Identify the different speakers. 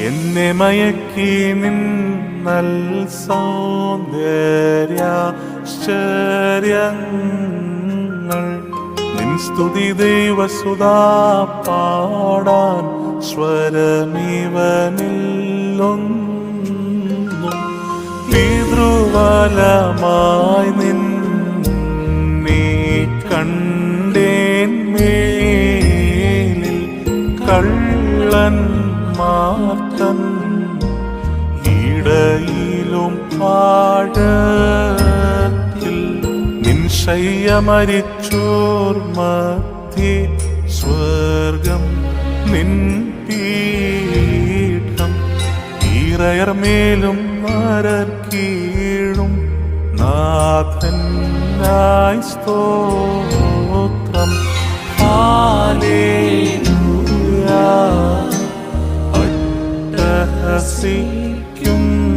Speaker 1: എന്നെ മയക്കി നിന്നൽ സൗന്ദര്യാശ്ചര്യങ്ങൾ. നിൻ സ്തുതി ദൈവസുതാ പാടാൻ സ്വരമിവനില്ലൊന്നും പിതൃവലമായി നിൻ നീ കണ്ടേൻ മേലിൽ കള്ളൻ മാത്തൻ ഇടയിലും പാടത്തിൽ നിൻ ശയ്യ മരിച്ചോർ മധ്യേ സ്വർഗം നിൻ പീഠം. ഈറയർ മേലും നരർ കീഴും നാഥനായി സ്തോത്രം. ഹാലേലൂയ വസിക്കും